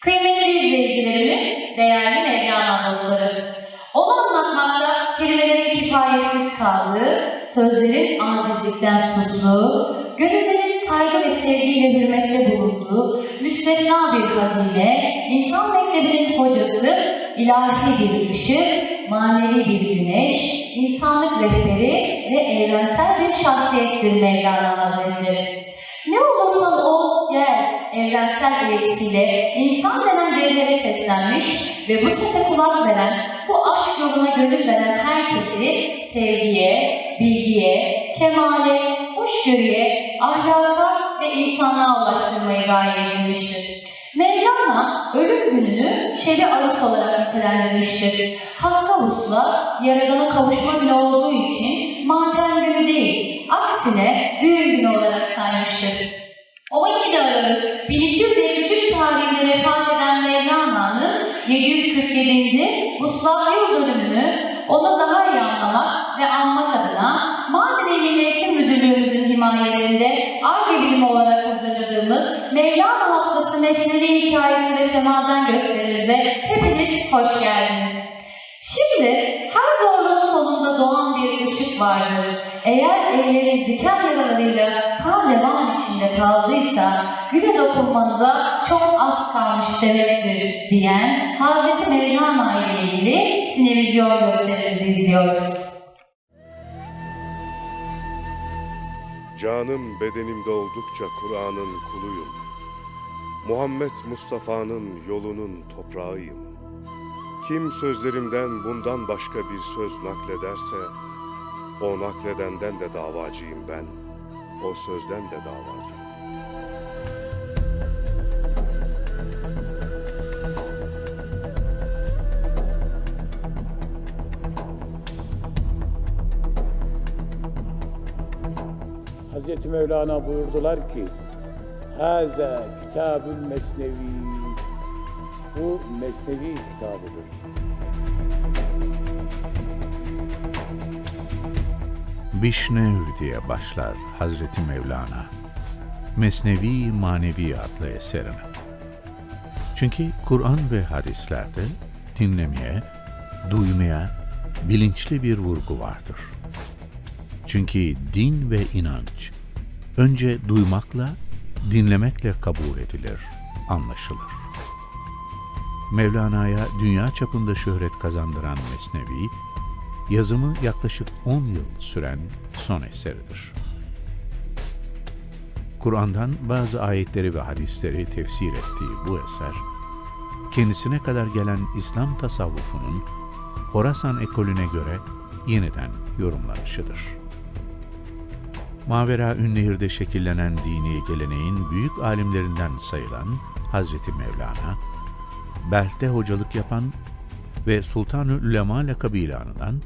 Kıymetli izleyicilerimiz, değerli Mevlana dostları. Onu anlatmakta kelimelerin kifayetsiz kaldığı, sözlerin acizlikten sustuğu, gönüllerin saygı ve sevgiyle hürmetle bulunduğu, müstesna bir hazine, insan mektebinin hocası, ilahi bir ışık, manevi bir güneş, insanlık rehberi ve evrensel bir şahsiyettir Mevlana Hazretleri. Ne olursa o gel evrensel eğitisiyle insan denen cevhere seslenmiş ve bu sese kulak veren, bu aşk yoluna gönül veren herkesi sevgiye, bilgiye, kemale, hoşgörüye, ahlaka ve insanlığa ulaştırmayı gaye edinmiştir. Mevlana ölüm gününü şebi arus olarak nitelendirmiştir. Hakka vuslat, yaradana kavuşma günü olduğu için matem günü değil, aksine düğün günü olarak saymıştır. 17 Aralık 1273 tarihinde vefat eden Mevlana'nın 747. Vuslat yıl dönümünü onu daha iyi anlamak ve anmak adına Mardin Eğitim Eğitim Müdürlüğümüzün himayelerinde ARGE bilimi olarak hazırladığımız Mevlana Haftası Mesnevi Hikayesi ve Semazen gösterimize hepiniz hoş geldiniz. Şimdi her zorluğun sonunda doğan bir ışık vardır. Eğer elleriniz diken yaralarıyla kan revan içinde kaldıysa güne dokunmanıza çok az kalmış demektir diyen Hazreti Mevlana ile ilgili sinevizyon gösterimizi izliyoruz. Canım bedenimde oldukça Kur'an'ın kuluyum. Muhammed Mustafa'nın yolunun toprağıyım. Kim sözlerimden bundan başka bir söz naklederse, o nakledenden de davacıyım ben, o sözden de davacıyım. Hazreti Mevlana buyurdular ki Haza kitabül mesnevi Bu mesnevi kitabıdır. Bişnev diye başlar Hazreti Mevlana. Mesnevi Manevi adlı eserine. Çünkü Kur'an ve hadislerde dinlemeye, duymaya bilinçli bir vurgu vardır. Çünkü din ve inanç önce duymakla, dinlemekle kabul edilir, anlaşılır. Mevlana'ya dünya çapında şöhret kazandıran Mesnevi, yazımı yaklaşık 10 yıl süren son eseridir. Kur'an'dan bazı ayetleri ve hadisleri tefsir ettiği bu eser, kendisine kadar gelen İslam tasavvufunun Horasan ekolüne göre yeniden yorumlanışıdır. Mavera Ünnehir'de şekillenen dini geleneğin büyük alimlerinden sayılan Hazreti Mevlana, Belt'te hocalık yapan ve Sultanı Ülema lakabıyla anılan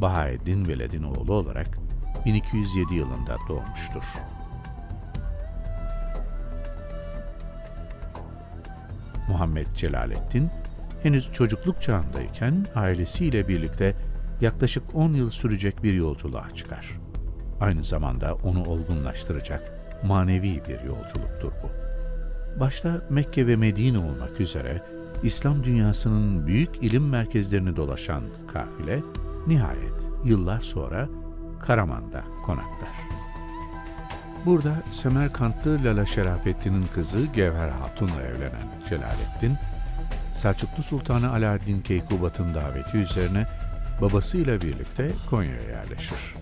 Bahaeddin Veled'in oğlu olarak 1207 yılında doğmuştur. Muhammed Celaleddin henüz çocukluk çağındayken ailesiyle birlikte yaklaşık 10 yıl sürecek bir yolculuğa çıkar. Aynı zamanda onu olgunlaştıracak manevi bir yolculuktur bu. Başta Mekke ve Medine olmak üzere İslam dünyasının büyük ilim merkezlerini dolaşan kafile nihayet yıllar sonra Karaman'da konaklar. Burada Semerkantlı Lala Şerafettin'in kızı Gevher Hatun'la evlenen Celaleddin, Selçuklu Sultanı Alaaddin Keykubat'ın daveti üzerine babasıyla birlikte Konya'ya yerleşir.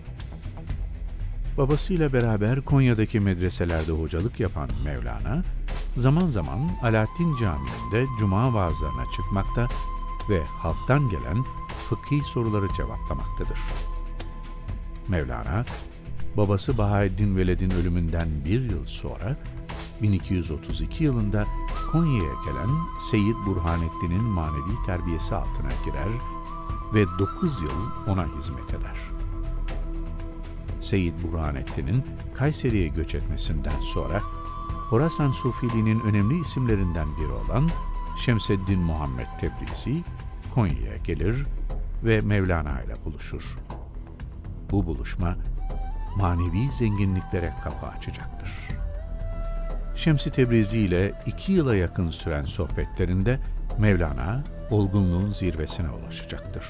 Babasıyla beraber Konya'daki medreselerde hocalık yapan Mevlana, zaman zaman Alaaddin Camii'nde cuma vaazlarına çıkmakta ve halktan gelen fıkhi soruları cevaplamaktadır. Mevlana, babası Bahaeddin Veled'in ölümünden bir yıl sonra 1232 yılında Konya'ya gelen Seyyid Burhanettin'in manevi terbiyesi altına girer ve 9 yıl ona hizmet eder. Seyyid Burhanettin'in Kayseri'ye göç etmesinden sonra Horasan Sufiliğinin önemli isimlerinden biri olan Şemseddin Muhammed Tebrizi Konya'ya gelir ve Mevlana ile buluşur. Bu buluşma manevi zenginliklere kapı açacaktır. Şemsi Tebrizi ile iki yıla yakın süren sohbetlerinde Mevlana olgunluğun zirvesine ulaşacaktır.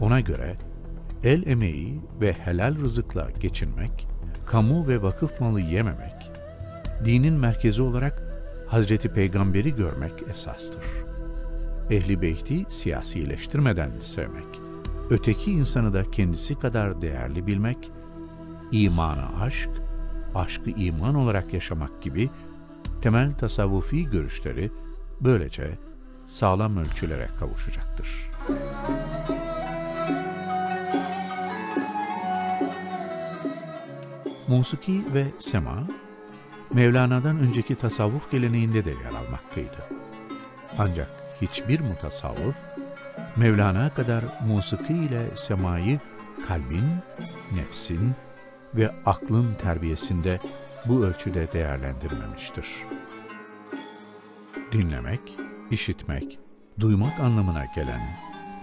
Ona göre el emeği ve helal rızıkla geçinmek, kamu ve vakıf malı yememek, dinin merkezi olarak Hazreti Peygamber'i görmek esastır. Ehli beyti siyasileştirmeden sevmek, öteki insanı da kendisi kadar değerli bilmek, imanı aşk, aşkı iman olarak yaşamak gibi temel tasavvufi görüşleri böylece sağlam ölçülere kavuşacaktır. Musiki ve sema, Mevlana'dan önceki tasavvuf geleneğinde de yer almaktaydı. Ancak hiçbir mutasavvıf, Mevlana kadar musiki ile semayı kalbin, nefsin ve aklın terbiyesinde bu ölçüde değerlendirmemiştir. Dinlemek, işitmek, duymak anlamına gelen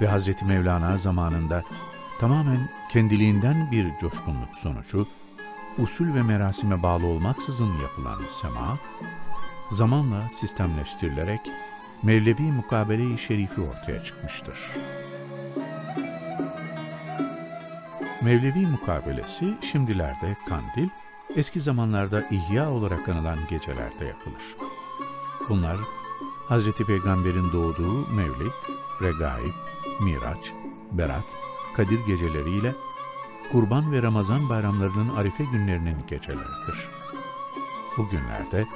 ve Hz. Mevlana zamanında tamamen kendiliğinden bir coşkunluk sonucu, usul ve merasime bağlı olmaksızın yapılan sema, zamanla sistemleştirilerek Mevlevi Mukabele-i Şerifi ortaya çıkmıştır. Mevlevi mukabelesi şimdilerde kandil, eski zamanlarda ihya olarak anılan gecelerde yapılır. Bunlar Hz. Peygamber'in doğduğu Mevlid, Regaib, Miraç, Berat, Kadir geceleriyle Kurban ve Ramazan bayramlarının arife günlerinin geceleridir. Bu günlerde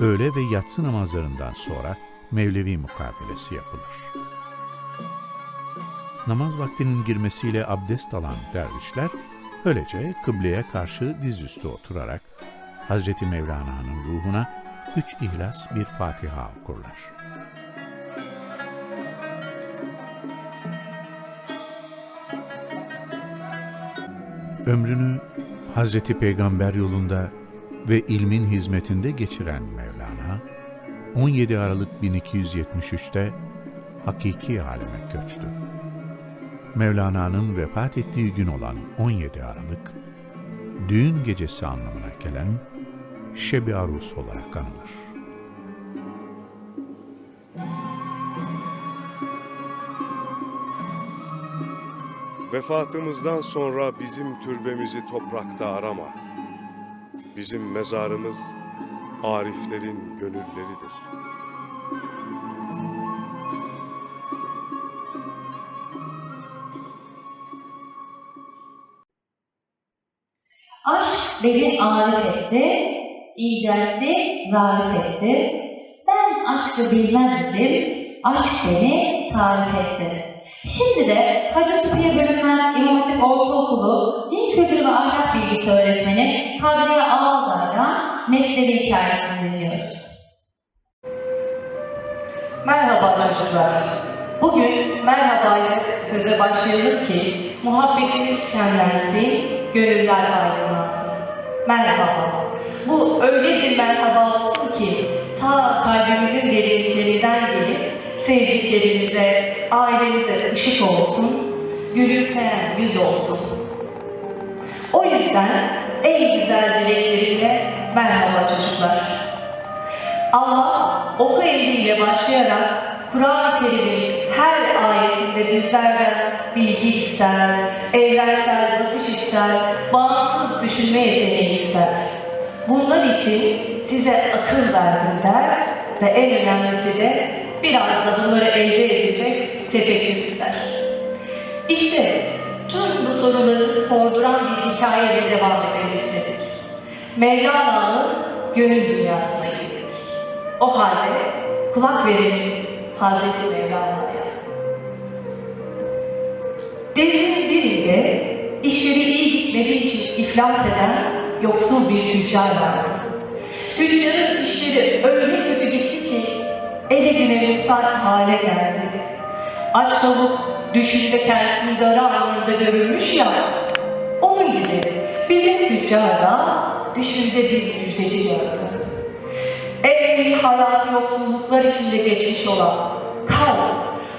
öğle ve yatsı namazlarından sonra Mevlevi mukabelesi yapılır. Namaz vaktinin girmesiyle abdest alan dervişler, öylece kıbleye karşı dizüstü oturarak Hz. Mevlana'nın ruhuna üç ihlas bir Fatiha okurlar. Ömrünü Hazreti Peygamber yolunda ve ilmin hizmetinde geçiren Mevlana, 17 Aralık 1273'te hakiki aleme göçtü. Mevlana'nın vefat ettiği gün olan 17 Aralık, düğün gecesi anlamına gelen Şebi Arus olarak anılır. Vefatımızdan sonra bizim türbemizi toprakta arama. Bizim mezarımız ariflerin gönülleridir. Aşk beni arif etti, inceltti, zarif etti. Ben aşkı bilmezdim, aşk beni tarif etti. Şimdi de Hacı Sıfıya Bölünmez İmam Hatip Ortaokulu Din Kültürü ve Ahlak Bilgisi Öğretmeni Kadriye Ağaldağ'dan mesleği hikayesini dinliyoruz. Merhaba çocuklar. Bugün merhaba söze başlayalım ki muhabbetiniz şenlensin, gönüller aydınlansın. Merhaba. Bu öyle bir merhaba olsun ki ta kalbimizin derinliklerinden gelip sevdiklerimize, ailemize ışık olsun, gülümseyen yüz olsun. O yüzden en güzel dileklerimle merhaba çocuklar. Allah oku emriyle başlayarak Kur'an-ı Kerim'in her ayetinde bizlerden bilgi ister, evrensel bakış ister, bağımsız düşünme yeteneği ister. Bunlar için size akıl verdim der ve en önemlisi de biraz da bunları elde edecek tefekkür ister. İşte tüm bu soruları sorduran bir hikayeyle devam edelim istedik. Mevlana'nın gönül dünyasına gittik. O halde kulak verelim Hazreti Mevlana'ya. Devrin birinde işleri iyi gitmediği için iflas eden yoksul bir tüccar vardı. Tüccarın işleri öyle kötü gitti ele güne muhtaç hale geldi. Aç tavuk düşünde kendisini darı anında görülmüş ya, onun gibi bizim tüccar da düşünde bir müjdeci gördü. Ey hayatı yoksulluklar içinde geçmiş olan, kal,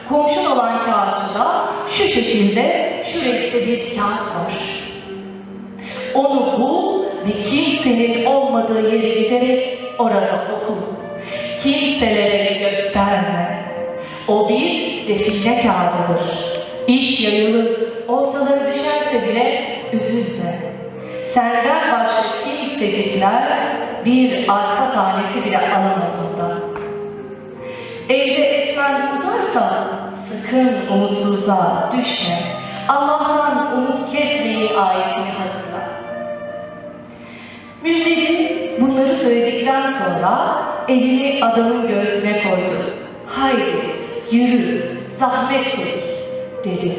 komşun olan kağıtçıda şu şekilde şu renkte bir kağıt var. Onu bul ve kimsenin olmadığı yere giderek orada oku. Kimselere gösterme. O bir define kağıdıdır. İş yayılır, ortaları düşerse bile üzülme. Senden başka kimsecikler bir arpa tanesi bile alamaz ondan. Elde etmen uzarsa sakın umutsuzluğa düşme. Allah'tan umut kesmeyi ayetini hatırla. Müjdeci bunları söyledikten sonra elini adamın göğsüne koydu. Haydi yürü, zahmet çek dedi.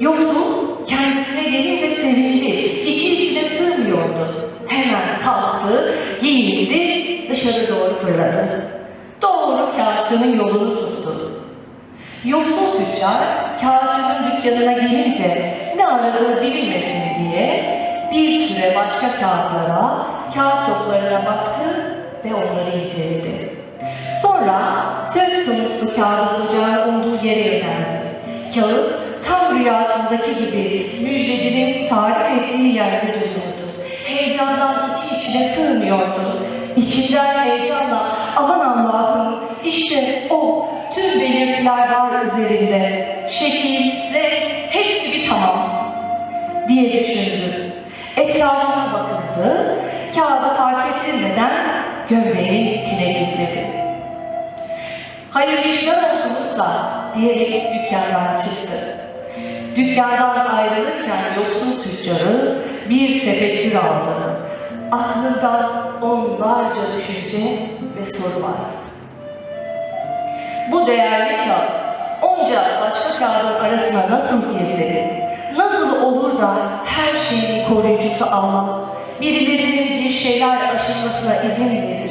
Yoksul kendisine gelince sevindi. İçi içine sığmıyordu. Hemen kalktı, giyindi, dışarı doğru fırladı. Doğru kağıtçının yolunu tuttu. Yoksul tüccar kağıtçının dükkanına gelince ne aradığı bilinmesin diye bir süre başka kağıtlara, kağıt toplarına baktı ve onları inceledi. Sonra söz konusu kağıdın ocağın olduğu yere yöneldi. Kağıt tam rüyasındaki gibi müjdecinin tarif ettiği yerde duruyordu. Heyecandan içi içine sığmıyordu. İçinden heyecanla aman Allah'ım işte o tüm belirtiler var üzerinde. Şekil, renk hepsi bir tamam diye düşündü. Etrafına bakındı, kağıdı fark ettirmeden gömleğinin içine gizledi. Hayırlı işler olsun usta diyerek dükkandan çıktı. Dükkandan ayrılırken yoksul tüccarı bir tefekkür aldı. Aklında onlarca düşünce ve soru vardı. Bu değerli kağıt onca başka kağıdın arasına nasıl girdi? Nasıl olur da her şeyin koruyucusu Allah birilerinin bir şeyler aşılmasına izin verir?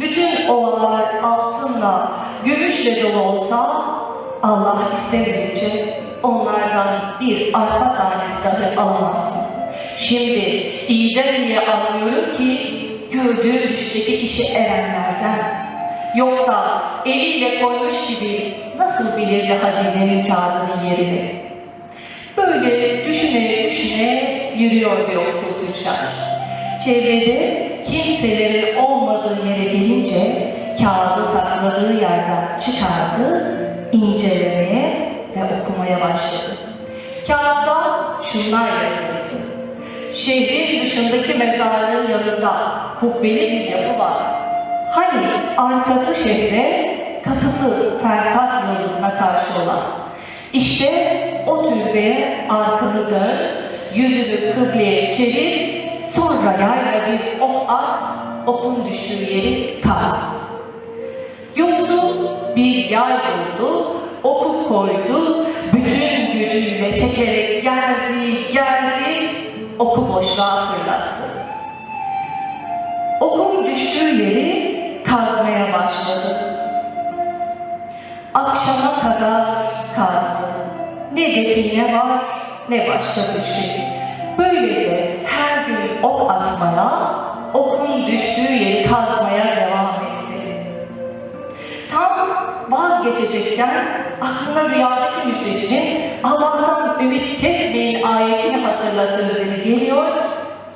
Bütün ovalar altınla, gümüşle dolu olsa Allah istemedikçe onlardan bir arpa tanesi dahi alamazsın. Şimdi iyiden iyiye anlıyorum ki gördüğü düşteki kişi erenlerden. Yoksa eliyle koymuş gibi nasıl bilirdi hazinenin kağıdının yerini? Böyle düşüne düşüne yürüyordu yoksul tüccar. Çevrede kimselerin olmadığı yere gelince kağıdı sakladığı yerden çıkardı, incelemeye ve okumaya başladı. Kağıtta şunlar yazılıydı. Şehrin dışındaki mezarlığın yanında kubbeli bir yapı var. Hani arkası şehre, kapısı Ferhat yıldızına karşı olan. İşte o türbeye arkanı dön, yüzünü kıbleye çevir, sonra yayla bir ok at, okun düştüğü yeri kaz. Yoksul bir yay buldu, oku koydu, bütün gücüyle çekerek geldi, geldi, oku boşluğa fırlattı. Okun düştüğü yeri kazmaya başladı. Akşama kadar kazdı. Ne define var ne başka bir şey. Ok atmaya, okun düştüğü yeri kazmaya devam etti. Tam vazgeçecekken aklına rüyadaki müjdecinin Allah'tan ümit kesmeyin ayetini hatırla sözleri geliyor,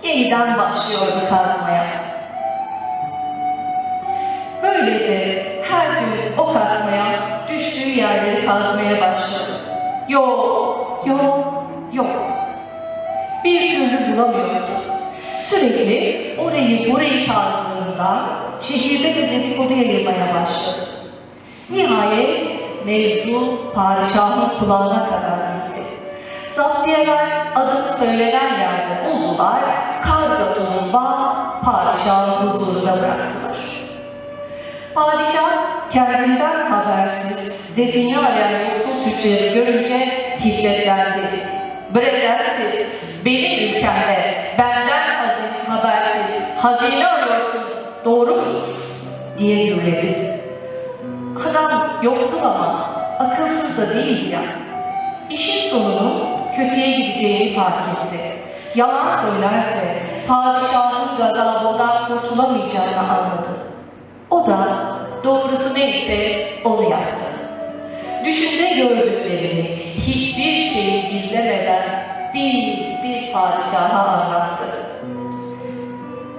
yeniden başlıyordu kazmaya. Böylece her gün ok atmaya, düştüğü yerleri kazmaya başladı. Yok, yok, yok. Bir türlü bulamıyordu. Sürekli orayı burayı kazdığında şehirde de dedikodu yayılmaya başladı. Nihayet mevzu padişahın kulağına kadar gitti. Zaptiyeler adını söylenen yerde buldular, karga tulumba padişahın huzuruna bıraktılar. Padişah kendinden habersiz define arayan yoksul tüccarı görünce hiddetlendi. Bıredensiz, benim ülkemde benden hazine arıyorsun, doğru mudur? diye gürledi. Adam yoksul ama akılsız da değil ya. İşin sonunun kötüye gideceğini fark etti. Yalan söylerse padişahın gazabından kurtulamayacağını anladı. O da doğrusu neyse onu yaptı. Düşünde gördüklerini hiçbir şeyi gizlemeden bir bir padişaha anlattı.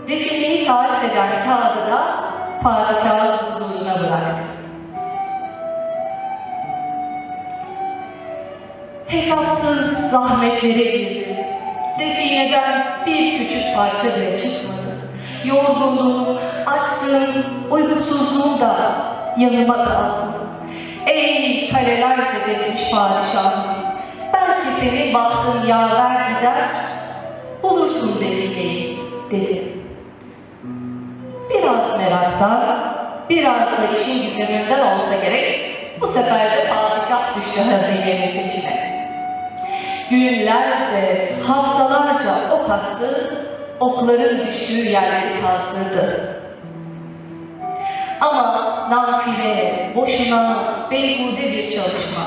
Defineyi tarif eden kağıdı da padişahın huzuruna bıraktı. Hesapsız zahmetlere girdi. Defineden bir küçük parça bile çıkmadı. Yorgunluğum, açlığım, uykusuzluğum da yanıma kaldı. Ey kaleler fethetmiş padişahım, belki senin bahtın yaver gider, bulursun defineyi, dedi. Biraz meraktan, biraz da işin gizeminden olsa gerek, bu sefer de padişah düştü hazinenin peşine. Günlerce, haftalarca ok attı, okların düştüğü yerleri kazdırdı. Ama nafile, boşuna, beyhude bir çalışma.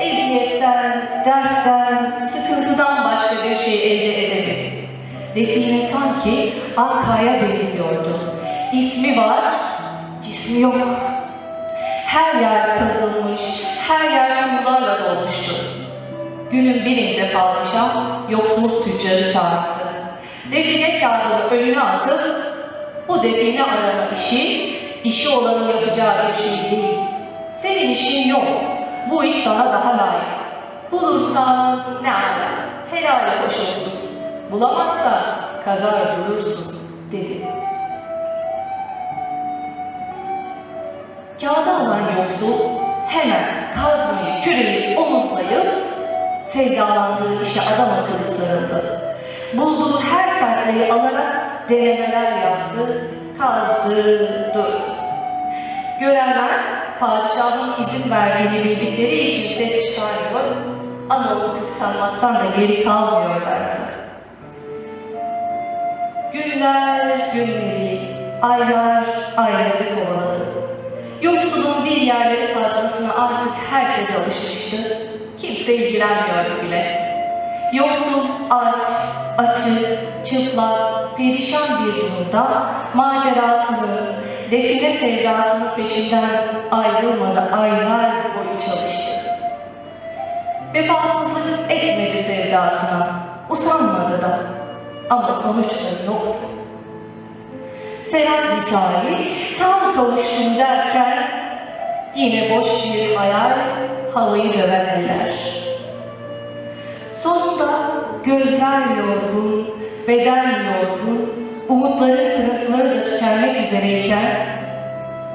Eziyetten, dertten, sıkıntıdan başka bir şey elde edemedi. Define sanki arkaya benziyordu. İsmi var, cismi yok. Her yer kazılmış, her yer kumlarla dolmuştu. Günün birinde padişah yoksulluk tüccarı çağırdı. Define kağıdını önüne atıp bu define arama işi, işi olanın yapacağı bir şey değil. Senin işin yok. Bu iş sana daha layık. Bulursan ne ala, helal hoş olsun. Bulamazsan kazar durursun, dedi. Kağıda alan yoksul hemen kazmayı, küreği omuzlayıp sevdalandığı işe adam akıllı sarıldı. Bulduğu her sayfayı alarak denemeler yaptı, kazdı, durdu. Görenler padişahın izin verdiğini bildikleri için ses çıkarmıyor ama onu kıskanmaktan da geri kalmıyorlardı. Günler günleri, aylar ayları kovaladı. Yoksulun bir yerleri kazmasına artık herkes alışmıştı. Kimse ilgilenmiyordu bile. Yoksul aç, açık, çıplak, perişan bir durumda macerasını, define sevdasının peşinden ayrılmadı aylar boyu çalıştı. Vefasızlık etmedi sevdasına, usanmadı da ama sonuçları yoktu. Serap misali tam kavuştum derken yine boş bir hayal havayı döven eller. Sonunda gözler yorgun, beden yorgun, umutların kırıntıları da tükenmek üzereyken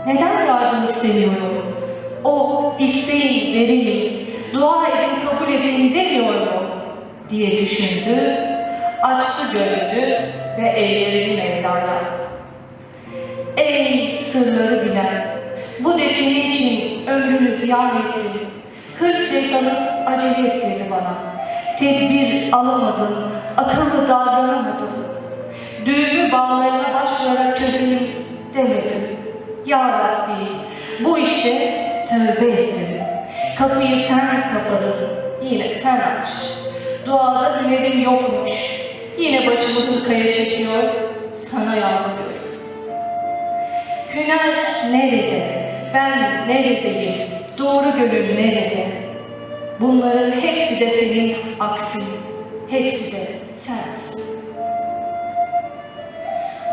neden yardım istemiyorum? O isteyin, vereyim, dua edin, kabul edin demiyor mu? diye düşündü, açtı gönlünü ve ellerini Mevla'ya. Ey sırları bilen, bu define için ömrümü ziyan ettin. Hırs şeytanı acele ettirdi bana. Tedbir alamadım, akıllı davranamadım. Düğümü bağlarına başlayarak çözelim demedim. Ya Rabbi, bu işte tövbe ettim. Kapıyı sen kapadın, yine sen aç. Duada dilerim yokmuş, yine başımı hırkaya çekiyor, sana yalvarıyorum. Hüner nerede? Ben neredeyim? Doğru gönül nerede? Bunların hepsi de senin aksin. Hepsi de sensin.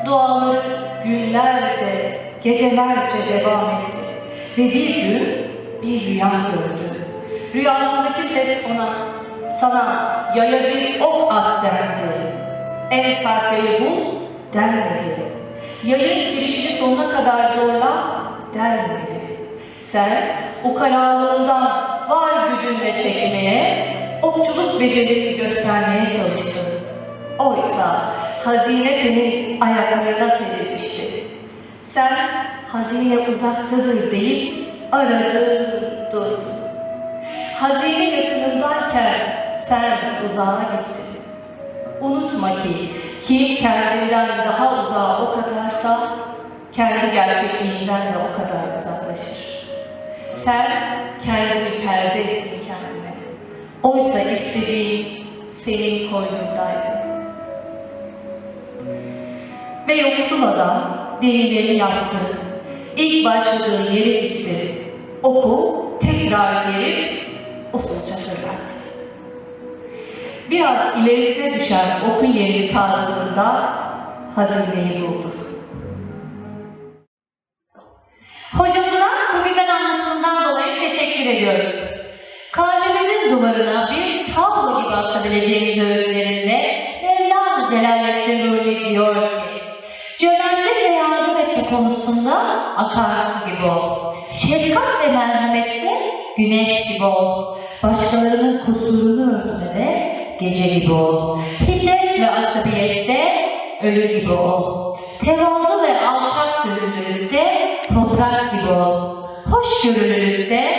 Duaları günlerce, gecelerce devam etti. Ve bir gün bir rüya gördü. Rüyasındaki ses ona, sana yaya bir ok at dendi. En sert yayı bul denmedi. Yayın girişini sonuna kadar zorla denmedi. Sen ukalalığından var gücünle çekmeye, okçuluk becerilerini göstermeye çalıştın. Oysa hazine senin ayaklarına serilmişti. Sen hazine uzaktadır deyip aradın, durdun. Hazine yakınındayken sen uzağa gittin. Unutma ki kim kendinden daha uzağa atarsa kendi gerçekliğinden de o kadar uzaklaşır. Sen kendini perde ettin kendine. Oysa istediğin senin koynundaydı. Ve yoksul adam delileri yaptı. İlk başladığı yere gitti. Oku tekrar gelip usulca fırlattı. Biraz ilerisine düşen okun yerini kazdığında hazineyi buldu. Hocamıza bu güzel anlatımından dolayı teşekkür ediyoruz. Kalbimizin duvarına bir tablo gibi asabileceğimiz öğütlerinde Mevlana Celaleddin Rumi diyor ki Cömertlik ve yardım etme konusunda akarsu gibi ol. Şefkat ve merhamette güneş gibi ol. Başkalarının kusurunu örtmede gece gibi ol. Hiddet ve asabiyette ölü gibi ol. Tevazu ve alçak gönüllülükte toprak. Hoşgörülülükte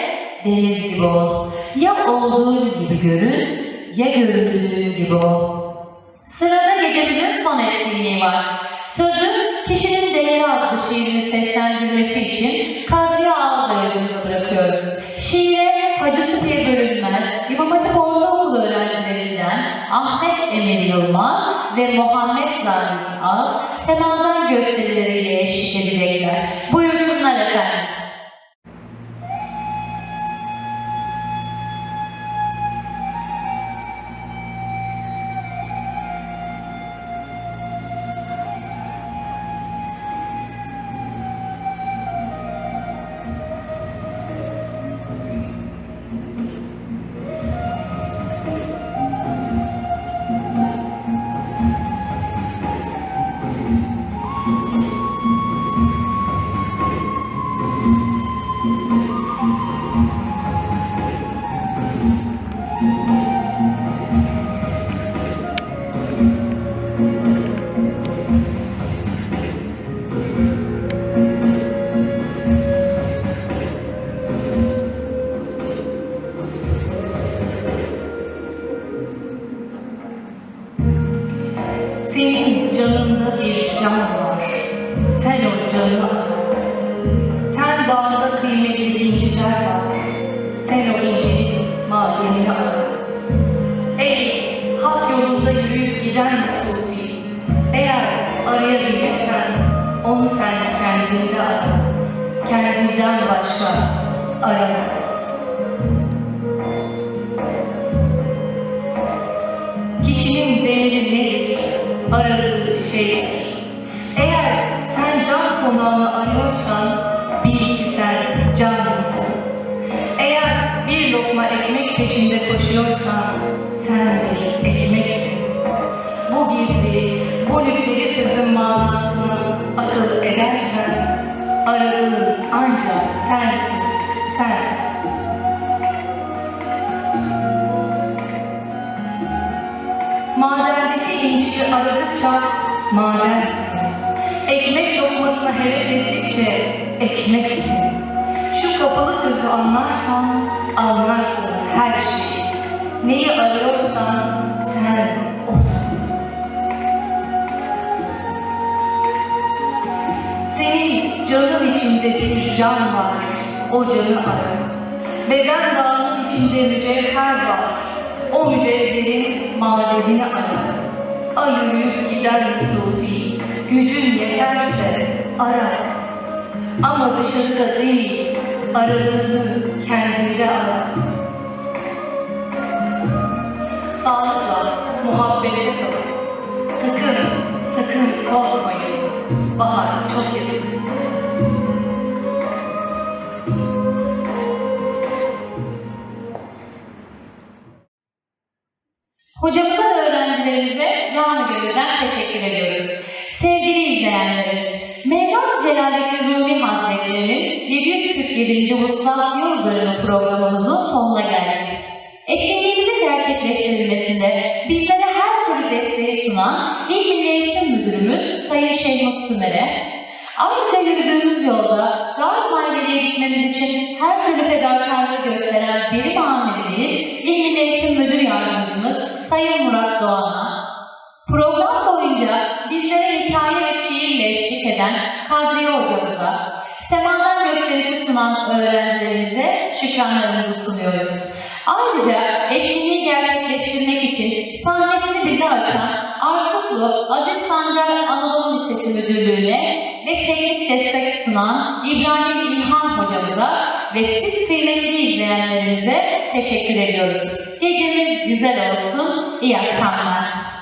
deniz gibi ol. Ya olduğun gibi görün, ya göründüğün gibi ol. Sırada gecemizin son etkinliği var. Sözü kişinin değeri adlı şiirini seslendirmesi için Kadriye Ağaldayı hocamıza bırakıyorum. Şiire Hacı Süpiye Bölünmez, İmam Hatip Ortaokulu öğrencilerinden Ahmet Emir Yılmaz ve Muhammed Zahid Az semazen gösterileriyle peşinde koşuyorsan sen bir ekmeksin. Bu gizli, bu nükteli sözün manasını akıl edersen aradığın ancak sensin, sen. Madendeki inciyi aradıkça madensin. Ekmek lokmasına heves ettikçe ekmeksin. Şu kapalı sözü anlarsan anlarsın her şeyi. Neyi arıyorsan sen olsun. Senin canın içinde bir can var, o canı ara. Beden dağının içinde mücevher var, o mücevherin madenini ara. Ay yürüyüp gider sufi, gücün yeterse ara. Ama dışarıda değil, aradığını kendinde ara. Sağlıkla, muhabbete kalın. Sakın, sakın korkmayın. Bahar çok yakın. Hocamıza ve öğrencilerimize canı gönülden teşekkür ediyoruz. Sevgili izleyenlerimiz, Mevlana Celaleddin Rumi Hazretleri'nin 747. Vuslat Yıl Dönümü programımızın Sümer'e, ayrıca yürüdüğümüz yolda daima ileriye gitmemiz için her türlü fedakarlığı gösteren birim amirimiz İl Milli Eğitim Müdür Yardımcımız Sayın Murat Doğan'a, Müdürlüğü'ne ve teknik destek sunan İbrahim İlhan hocamıza ve siz kıymetli izleyenlerimize teşekkür ediyoruz. Geceniz güzel olsun. İyi akşamlar.